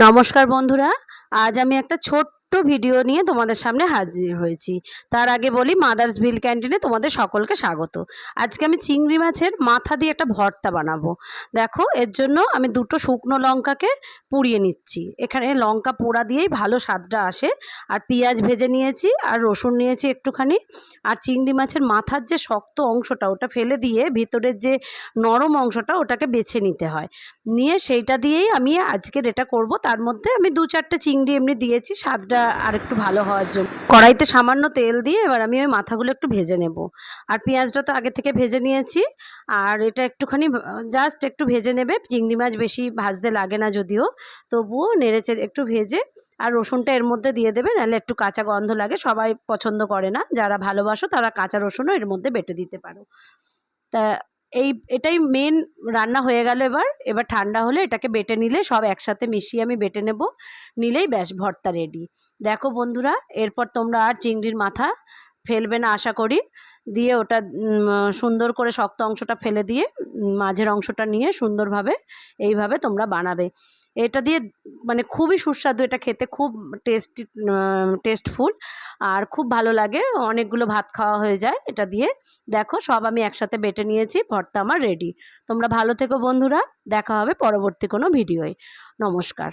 নমস্কার বন্ধুরা আজ আমি একটা ছোট্ট ভিডিও নিয়ে তোমাদের সামনে হাজির হয়েছি। তার আগে বলি মাদার্স বিল ক্যান্টিনে তোমাদের সকলকে স্বাগত। আজকে আমি চিংড়ি মাছের মাথা দিয়ে একটা ভর্তা বানাবো। দেখো, এর জন্য আমি দুটো শুকনো লঙ্কাকে পুড়িয়ে নিচ্ছি। এখানে লঙ্কা পোড়া দিয়েই ভালো স্বাদটা আসে। আর পেঁয়াজ ভেজে নিয়েছি, আর রসুন নিয়েছি একটুখানি। আর চিংড়ি মাছের মাথার যে শক্ত অংশটা, ওটা ফেলে দিয়ে ভিতরের যে নরম অংশটা, ওটাকে বেছে নিতে হয়। নিয়ে সেইটা দিয়েই আমি আজকের এটা করব। তার মধ্যে আমি দু চারটে চিংড়ি এমনি দিয়েছি, স্বাদটা আর একটু ভালো হওয়ার জন্য। কড়াইতে সামান্য তেল দিয়ে এবার আমি ওই মাথাগুলো একটু ভেজে নেব। আর পেঁয়াজটা তো আগে থেকে ভেজে নিয়েছি। আর এটা একটুখানি জাস্ট একটু ভেজে নেবে। চিংড়ি মাছ বেশি ভাজতে লাগে না যদিও। তবুও নেড়েচেড়ে একটু ভেজে আর রসুনটা এর মধ্যে দিয়ে দেবে। নাহলে একটু কাঁচা গন্ধ লাগে। সবাই পছন্দ করে না। যারা ভালোবাসো তারা কাঁচা রসুনও এর মধ্যে বেটে দিতে পারো। তা এই, এটাই মেন রান্না হয়ে গেল এবার। এবার ঠান্ডা হলে এটাকে বেটে নিলে সব একসাথে মিশিয়ে আমি বেটে নেব। নিলেই ব্যাস, ভর্তা রেডি দেখো বন্ধুরা, এরপর তোমরা আর চিংড়ির মাথা ফেলবে না, আশা করি। দিয়ে ওটা সুন্দর করে শক্ত অংশটা ফেলে দিয়ে মাঝের অংশটা নিয়ে সুন্দরভাবে এইভাবে তোমরা বানাবে। এটা দিয়ে মানে খুবই সুস্বাদু, এটা খেতে খুব টেস্টি টেস্টফুল আর খুব ভালো লাগে। অনেকগুলো ভাত খাওয়া হয়ে যায় এটা দিয়ে। দেখো সব আমি একসাথে বেটে নিয়েছি, ভর্তা আমার রেডি তোমরা ভালো থেকো বন্ধুরা, দেখা হবে পরবর্তী কোনো ভিডিওয়। নমস্কার।